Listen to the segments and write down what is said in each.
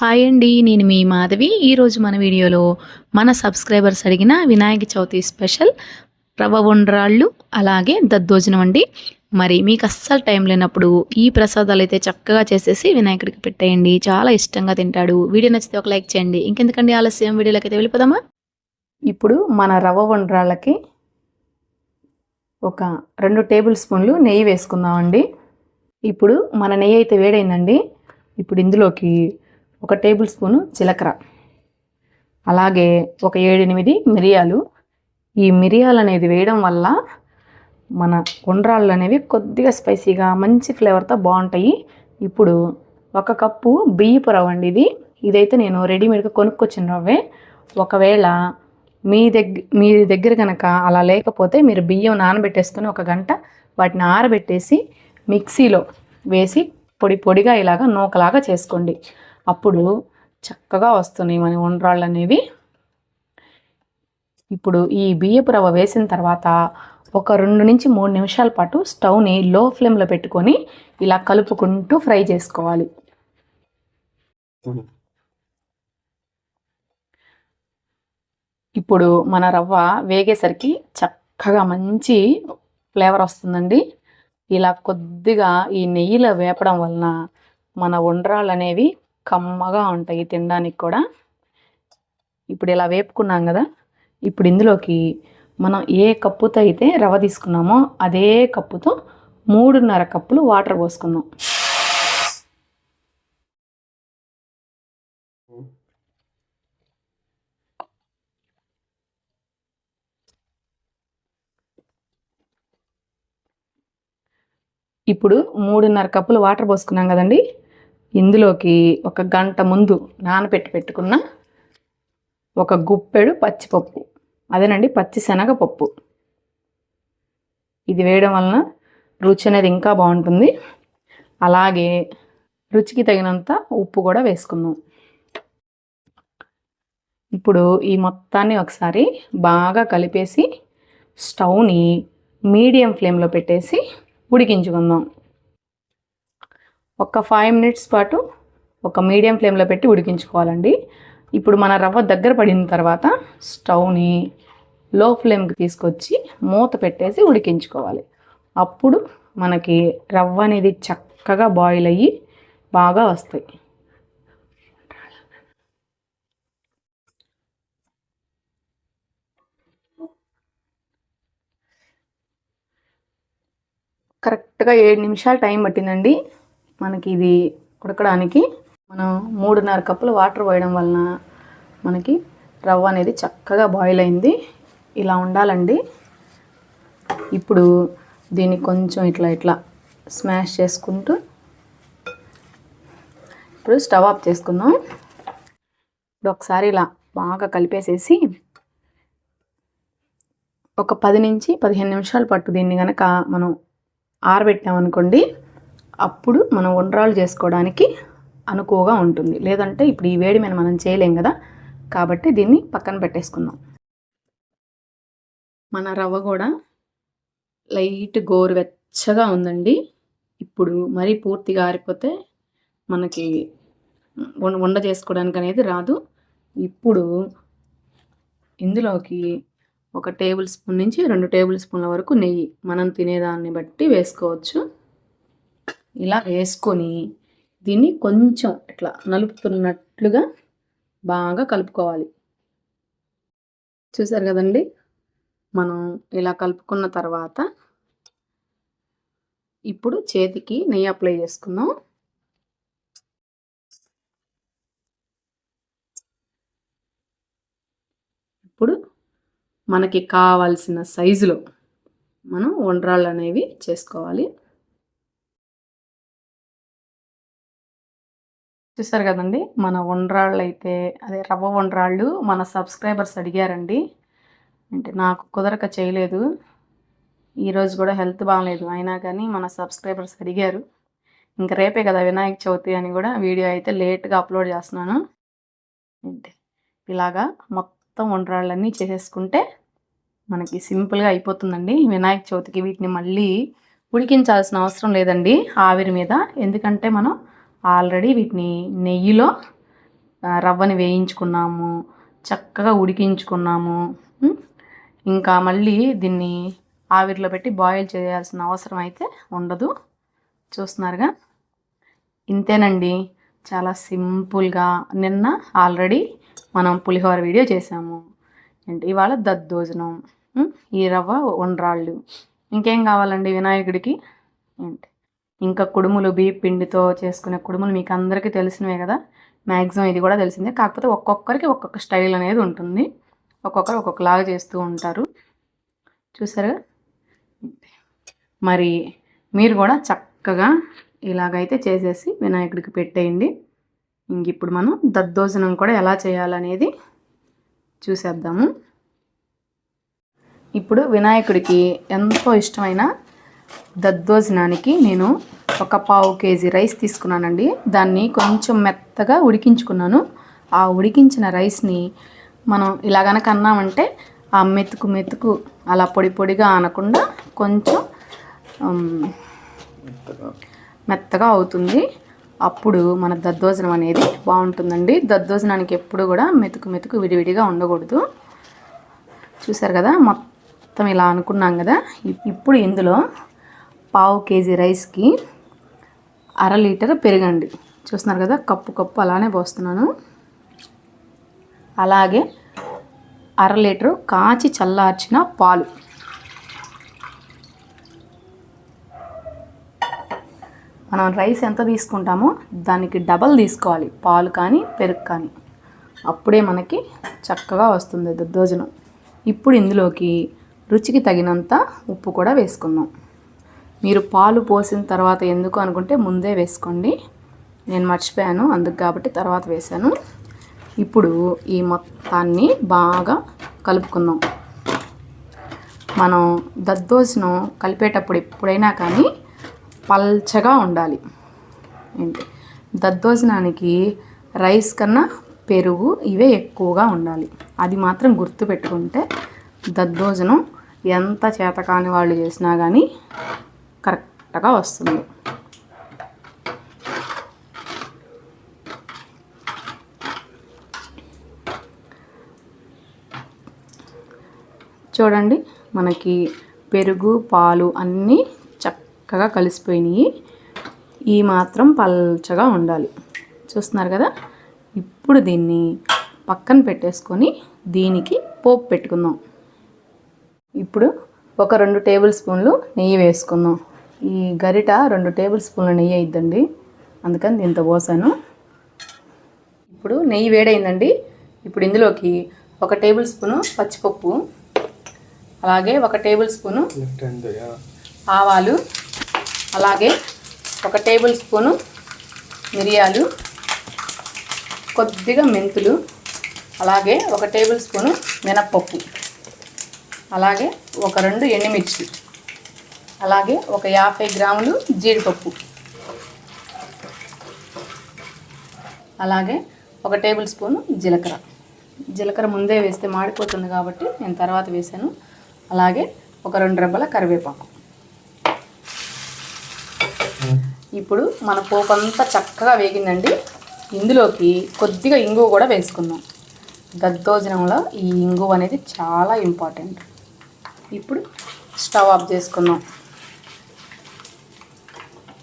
Hi అండి నేను మీ మాధవి. ఈరోజు మన వీడియోలో మన సబ్స్క్రైబర్స్ అడిగిన వినాయక చవితి స్పెషల్ రవ్వ ఉండ్రాళ్ళు అలాగే దద్దోజనం అండి. మరి మీకు అస్సలు టైం లేనప్పుడు ఈ ప్రసాదాలు అయితే చక్కగా చేసేసి వినాయకుడికి పెట్టేయండి. చాలా ఇష్టంగా తింటాడు. వీడియో నచ్చితే ఒక లైక్ చేయండి. ఇంకెందుకండి ఆలస్యం? వీడియోలోకి అయితే వెళ్ళిపోదామా? ఇప్పుడు మన రవ్వ ఉండ్రాళ్ళకి ఒక రెండు టేబుల్ స్పూన్లు నెయ్యి వేసుకుందామండి. ఇప్పుడు మన నెయ్యి అయితే వేడైందండి. ఇప్పుడు ఇందులోకి ఒక టేబుల్ స్పూను జీలకర్ర. అలాగే ఒక ఏడెనిమిది మిరియాలు. ఈ మిరియాలు అనేది వేయడం వల్ల మన ఉండ్రాళ్ళు అనేవి కొద్దిగా స్పైసీగా మంచి ఫ్లేవర్తో బాగుంటాయి. ఇప్పుడు ఒక కప్పు బియ్యపు రవ్వ అండి ఇది. ఇదైతే నేను రెడీమేడ్గా కొనుక్కొచ్చిన రవ్వే. ఒకవేళ మీ దగ్గర మీ దగ్గర కనుక అలా లేకపోతే మీరు బియ్యం నానబెట్టేసుకొని ఒక గంట వాటిని ఆరబెట్టేసి మిక్సీలో వేసి పొడి పొడిగా ఇలాగా నూకలాగా చేసుకోండి. అప్పుడు చక్కగా వస్తున్నాయి మన ఉండ్రాళ్ళు అనేవి. ఇప్పుడు ఈ బియ్యపు రవ్వ వేసిన తర్వాత ఒక రెండు నుంచి మూడు నిమిషాల పాటు స్టవ్ని లో ఫ్లేమ్లో పెట్టుకొని ఇలా కలుపుకుంటూ ఫ్రై చేసుకోవాలి. ఇప్పుడు మన రవ్వ వేగేసరికి చక్కగా మంచి ఫ్లేవర్ వస్తుందండి. ఇలా కొద్దిగా ఈ నెయ్యిలో వేపడం వలన మన ఉండ్రాళ్ళు అనేవి కమ్మగా ఉంటాయి తినడానికి కూడా. ఇప్పుడు ఇలా వేపుకున్నాం కదా ఇప్పుడు ఇందులోకి మనం ఏ కప్పుతో అయితే రవ తీసుకున్నామో అదే కప్పుతో మూడున్నర కప్పులు వాటర్ పోసుకుందాం. ఇప్పుడు మూడున్నర కప్పులు వాటర్ పోసుకున్నాం కదండి. ఇందులోకి ఒక గంట ముందు నానబెట్టి పెట్టుకున్న ఒక గుప్పెడు పచ్చిపప్పు. అదేనండి పచ్చి శనగపప్పు. ఇది వేయడం వలన రుచి అనేది ఇంకా బాగుంటుంది. అలాగే రుచికి తగినంత ఉప్పు కూడా వేసుకుందాం. ఇప్పుడు ఈ మొత్తాన్ని ఒకసారి బాగా కలిపేసి స్టవ్ని మీడియం ఫ్లేమ్లో పెట్టేసి ఉడికించుకుందాం. ఒక ఫైవ్ మినిట్స్ పాటు ఒక మీడియం ఫ్లేమ్లో పెట్టి ఉడికించుకోవాలండి. ఇప్పుడు మన రవ్వ దగ్గర పడిన తర్వాత స్టవ్ని లో ఫ్లేమ్కి తీసుకొచ్చి మూత పెట్టేసి ఉడికించుకోవాలి. అప్పుడు మనకి రవ్వ అనేది చక్కగా బాయిల్ అయ్యి బాగా వస్తాయి. కరెక్ట్గా ఏడు నిమిషాలు టైం పట్టిందండి. మనకి ఇది ఉడకడానికి మనం మూడున్నర కప్పులు వాటర్ పోయడం వలన మనకి రవ్వ అనేది చక్కగా బాయిల్ అయింది. ఇలా ఉండాలండి. ఇప్పుడు దీన్ని కొంచెం ఇట్లా ఇట్లా స్మాష్ చేసుకుంటూ ఇప్పుడు స్టవ్ ఆఫ్ చేసుకుందాం. ఇప్పుడు ఒకసారి ఇలా బాగా కలిపేసేసి ఒక పది నుంచి పదిహేను నిమిషాల పట్టు దీన్ని కనుక మనం ఆరబెట్టామనుకోండి అప్పుడు మనం ఉండ్రాలు చేసుకోవడానికి అనుకువగా ఉంటుంది. లేదంటే ఇప్పుడు ఈ వేడి మీద మనం చేయలేం కదా. కాబట్టి దీన్ని పక్కన పెట్టేసుకుందాం. మన రవ్వ కూడా లైట్ గోరువెచ్చగా ఉందండి. ఇప్పుడు మరీ పూర్తిగా ఆరిపోతే మనకి వండ చేసుకోవడానికి అనేది రాదు. ఇప్పుడు ఇందులోకి ఒక టేబుల్ స్పూన్ నుంచి రెండు టేబుల్ స్పూన్ల వరకు నెయ్యి మనం తినేదాన్ని బట్టి వేసుకోవచ్చు. ఇలా వేసుకొని దీన్ని కొంచెం ఇట్లా నలుపుతున్నట్లుగా బాగా కలుపుకోవాలి. చూసారు కదండి? మనం ఇలా కలుపుకున్న తర్వాత ఇప్పుడు చేతికి నెయ్యి అప్లై చేసుకుందాం. ఇప్పుడు మనకి కావాల్సిన సైజులో మనం వండ్రాళ్ళు అనేవి చేసుకోవాలి. చూసారు కదండి? మన వండ్రాళ్ళు అయితే అదే రవ్వ వండ్రాళ్ళు మన సబ్స్క్రైబర్స్ అడిగారండి. అంటే నాకు కుదరక చేయలేదు. ఈరోజు కూడా హెల్త్ బాగాలేదు అయినా కానీ మన సబ్స్క్రైబర్స్ అడిగారు. ఇంకా రేపే కదా వినాయక చవితి అని కూడా వీడియో అయితే లేట్గా అప్లోడ్ చేస్తున్నాను. ఏంటి? ఇలాగా మొత్తం వండ్రాళ్ళన్నీ చేసేసుకుంటే మనకి సింపుల్గా అయిపోతుందండి. వినాయక చవితికి వీటిని మళ్ళీ ఉడికించాల్సిన అవసరం లేదండి ఆవిరి మీద. ఎందుకంటే మనం ఆల్రెడీ వీటిని నెయ్యిలో రవ్వని వేయించుకున్నాము చక్కగా ఉడికించుకున్నాము. ఇంకా మళ్ళీ దీన్ని ఆవిరిలో పెట్టి బాయిల్ చేయాల్సిన అవసరం అయితే ఉండదు. చూస్తున్నారుగా? ఇంతేనండి. చాలా సింపుల్గా నిన్న ఆల్రెడీ మనం పులిహోర వీడియో చేసాము అంటే ఇవాళ దద్దోజనం. ఈ రవ్వ ఉండ్రాళ్ళు ఇంకేం కావాలండి వినాయకుడికి? ఏంటి? ఇంకా కుడుములు బియ్య పిండితో చేసుకునే కుడుములు మీకు అందరికీ తెలిసినవే కదా? మ్యాక్సిమం ఇది కూడా తెలిసిందే. కాకపోతే ఒక్కొక్కరికి ఒక్కొక్క స్టైల్ అనేది ఉంటుంది. ఒక్కొక్కరు ఒక్కొక్కలాగా చేస్తూ ఉంటారు. చూసారుగా? మరి మీరు కూడా చక్కగా ఇలాగైతే చేసేసి వినాయకుడికి పెట్టేయండి. ఇంక ఇప్పుడు మనం దద్దోజనం కూడా ఎలా చేయాలనేది చూసేద్దాము. ఇప్పుడు వినాయకుడికి ఎంతో ఇష్టమైన దద్దోజనానికి నేను ఒక పావు కేజీ రైస్ తీసుకున్నానండి. దాన్ని కొంచెం మెత్తగా ఉడికించుకున్నాను. ఆ ఉడికించిన రైస్ని మనం ఇలా గనక అన్నామంటే ఆ మెతుకు మెతుకు అలా పొడి పొడిగా అనకుండా కొంచెం మెత్తగా అవుతుంది. అప్పుడు మన దద్దోజనం అనేది బాగుంటుందండి. దద్దోజనానికి ఎప్పుడు కూడా మెతుకు మెతుకు విడివిడిగా ఉండకూడదు. చూసారు కదా? మొత్తం ఇలా అనుకున్నాం కదా? ఇప్పుడు ఇందులో పావు కేజీ రైస్కి అర లీటర్ పెరగండి. చూస్తున్నారు కదా కప్పు కప్పు అలానే పోస్తున్నాను. అలాగే అర లీటరు కాచి చల్లార్చిన పాలు. మనం రైస్ ఎంత తీసుకుంటామో దానికి డబల్ తీసుకోవాలి పాలు కానీ పెరుగు కానీ. అప్పుడే మనకి చక్కగా వస్తుంది దద్దోజనం ఇప్పుడు ఇందులోకి రుచికి తగినంత ఉప్పు కూడా వేసుకుందాం. మీరు పాలు పోసిన తర్వాత ఎందుకు అనుకుంటే ముందే వేసుకోండి. నేను మర్చిపోయాను అందుకు కాబట్టి తర్వాత వేశాను. ఇప్పుడు ఈ మొత్తాన్ని బాగా కలుపుకుందాం. మనం దద్దోజనం కలిపేటప్పుడు ఎప్పుడైనా కానీ పల్చగా ఉండాలి. ఏంటి? దద్దోజనానికి రైస్ కన్నా పెరుగు ఇవే ఎక్కువగా ఉండాలి. అది మాత్రం గుర్తుపెట్టుకుంటే దద్దోజనం ఎంత చేతకాని వాళ్ళు చేసినా కానీ కరెక్ట్గా వస్తుంది చూడండి మనకి పెరుగు పాలు అన్నీ చక్కగా కలిసిపోయినాయి. ఈ మాత్రం పల్చగా ఉండాలి. చూస్తున్నారు కదా? ఇప్పుడు దీన్ని పక్కన పెట్టేసుకొని దీనికి పోపు పెట్టుకుందాం. ఇప్పుడు ఒక రెండు టేబుల్ స్పూన్లు నెయ్యి వేసుకుందాం. ఈ గరిట రెండు టేబుల్ స్పూన్ల నెయ్యి అయిద్దండి. అందుకని దీంతో పోసాను. ఇప్పుడు నెయ్యి వేడైందండి. ఇప్పుడు ఇందులోకి ఒక టేబుల్ స్పూను పచ్చిపప్పు అలాగే ఒక టేబుల్ స్పూను ఆవాలు అలాగే ఒక టేబుల్ స్పూను మిరియాలు కొద్దిగా మెంతులు అలాగే ఒక టేబుల్ స్పూను మినప్పప్పు అలాగే ఒక రెండు ఎండుమిర్చి. అలాగే ఒక యాభై గ్రాములు జీడిపప్పు. అలాగే ఒక టేబుల్ స్పూను జీలకర్ర. జీలకర్ర ముందే వేస్తే మాడిపోతుంది కాబట్టి నేను తర్వాత వేసాను. అలాగే ఒక రెండు రెబ్బల కరివేపాకు. ఇప్పుడు మన పోపు అంతా చక్కగా వేగిందండి. ఇందులోకి కొద్దిగా ఇంగువ కూడా వేసుకుందాం. దద్దోజనంలో ఈ ఇంగువ అనేది చాలా ఇంపార్టెంట్. ఇప్పుడు స్టవ్ ఆఫ్ చేసుకుందాం.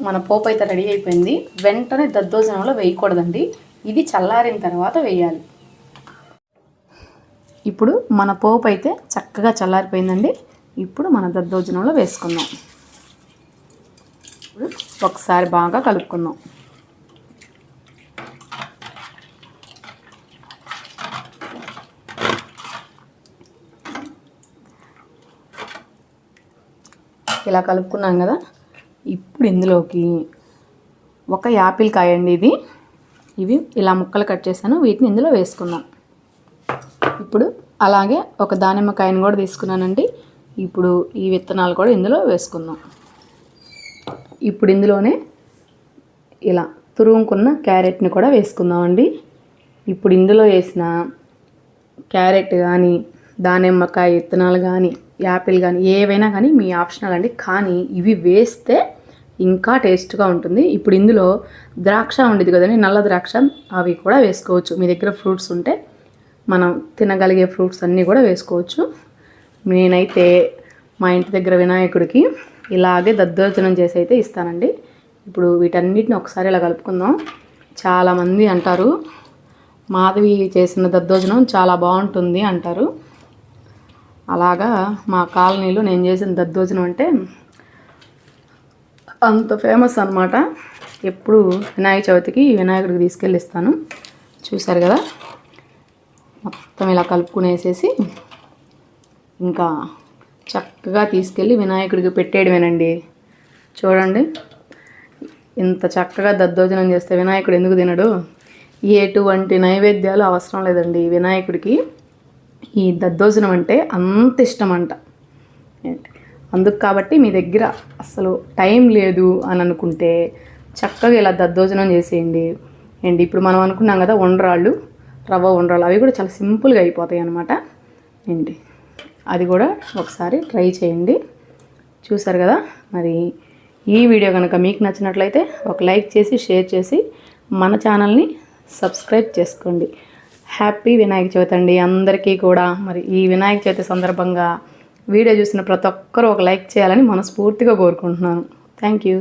మన పోపు అయితే రెడీ అయిపోయింది. వెంటనే దద్దోజనంలో వేయకూడదండి. ఇది చల్లారిన తర్వాత వేయాలి. ఇప్పుడు మన పోపు అయితే చక్కగా చల్లారిపోయిందండి. ఇప్పుడు మన దద్దోజనంలో వేసుకుందాం. ఇప్పుడు ఒకసారి బాగా కలుపుకుందాం. ఇలా కలుపుకున్నాం కదా? ఇప్పుడు ఇందులోకి ఒక యాపిల్ కాయ అండి ఇది. ఇవి ఇలా ముక్కలు కట్ చేశాను. వీటిని ఇందులో వేసుకుందాం. ఇప్పుడు అలాగే ఒక దానిమ్మకాయను కూడా తీసుకున్నానండి. ఇప్పుడు ఈ విత్తనాలు కూడా ఇందులో వేసుకుందాం. ఇప్పుడు ఇందులోనే ఇలా తురుముకున్న క్యారెట్ని కూడా వేసుకుందామండి. ఇప్పుడు ఇందులో వేసిన క్యారెట్ కానీ దానిమ్మకాయ విత్తనాలు కానీ యాపిల్ కానీ ఏవైనా కానీ మీ ఆప్షనల్ అండి. కానీ ఇవి వేస్తే ఇంకా టేస్ట్గా ఉంటుంది. ఇప్పుడు ఇందులో ద్రాక్ష ఉండేది కదండి నల్ల ద్రాక్ష అవి కూడా వేసుకోవచ్చు. మీ దగ్గర ఫ్రూట్స్ ఉంటే మనం తినగలిగే ఫ్రూట్స్ అన్నీ కూడా వేసుకోవచ్చు. నేనైతే మా ఇంటి దగ్గర వినాయకుడికి ఇలాగే దద్దోజనం చేసి అయితే ఇస్తానండి. ఇప్పుడు వీటన్నిటిని ఒకసారి ఇలా కలుపుకుందాం. చాలామంది అంటారు మాధవి చేసిన దద్దోజనం చాలా బాగుంటుంది అంటారు. అలాగా మా కాలనీలో నేను చేసిన దద్దోజనం అంటే అంత ఫేమస్ అనమాట ఎప్పుడు వినాయక చవితికి వినాయకుడికి తీసుకెళ్ళి ఇస్తాను కదా? మొత్తం ఇలా కలుపుకునేసేసి ఇంకా చక్కగా తీసుకెళ్ళి వినాయకుడికి పెట్టేయడమేనండి. చూడండి. ఇంత చక్కగా దద్దోజనం చేస్తే వినాయకుడు ఎందుకు తినడు? ఎటువంటి నైవేద్యాలు అవసరం లేదండి వినాయకుడికి. ఈ దద్దోజనం అంటే అంత ఇష్టం అంట ఏంటి? అందుకు కాబట్టి మీ దగ్గర అసలు టైం లేదు అని అనుకుంటే చక్కగా ఇలా దద్దోజనం చేసేయండి. అండ్ ఇప్పుడు మనం అనుకున్నాం కదా వండరాళ్ళు రవ్వ వండరాళ్ళు అవి కూడా చాలా సింపుల్గా అయిపోతాయి అనమాట ఏంటి? అది కూడా ఒకసారి ట్రై చేయండి. చూసారు కదా? మరి ఈ వీడియో కనుక మీకు నచ్చినట్లయితే ఒక లైక్ చేసి షేర్ చేసి మన ఛానల్ని సబ్స్క్రైబ్ చేసుకోండి. హ్యాపీ వినాయక చవితి అండి. అందరికీ కూడా మరి ఈ వినాయక చవితి సందర్భంగా వీడియో చూసిన ప్రతి ఒక్కరూ ఒక లైక్ చేయాలని మనస్ఫూర్తిగా కోరుకుంటున్నాను. Thank you.